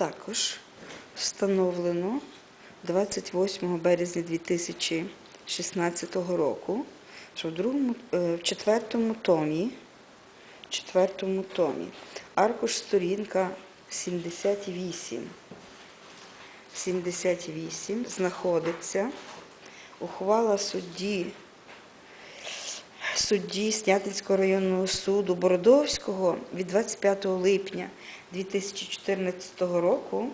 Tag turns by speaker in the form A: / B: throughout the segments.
A: Також встановлено 28 березня 2016 року, що в другому, е, в четвертому томі, четвертому томі, аркуш сторінка 78. 78 знаходиться ухвала судді судді Снятинського районного суду Бородовського від 25 липня 2014 року.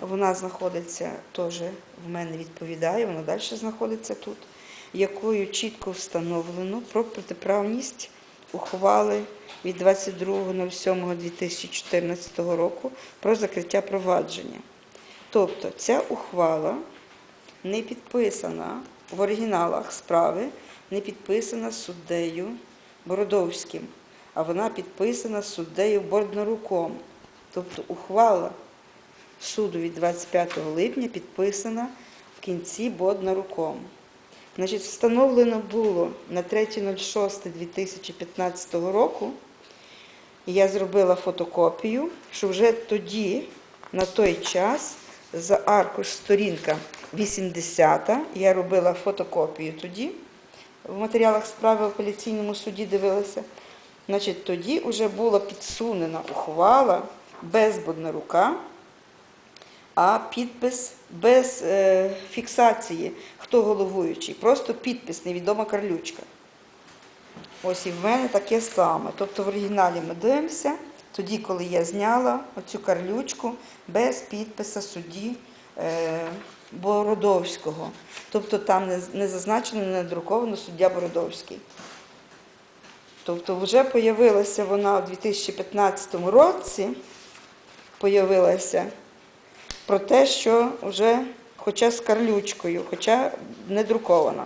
A: Вона знаходиться теж в мене відповідає, вона далі знаходиться тут, якою чітко встановлено про протиправність ухвали від 22.07.2014 року про закриття провадження. Тобто ця ухвала не підписана в оригіналах справи, не підписана суддею Бородовським, а вона підписана суддею Бордноруком. Тобто ухвала суду від 25 липня підписана в кінці Боднаруком. Значить, встановлено було на 3.06.2015 року, я зробила фотокопію, що вже тоді, на той час, за аркуш сторінка 80, я робила фотокопію тоді, в матеріалах справи в апеляційному суді дивилася. Значить, тоді вже була підсунена ухвала без Боднарука, а підпис без е, фіксації, хто головуючий, просто підпис, невідома карлючка. Ось і в мене таке саме. Тобто в оригіналі ми дивимося, тоді, коли я зняла оцю карлючку без підписа судді е, Бородовського. Тобто там не, зазначено, не надруковано суддя Бородовський. Тобто вже появилася вона у 2015 році, появилася про те, що вже, хоча з карлючкою, хоча не друкована.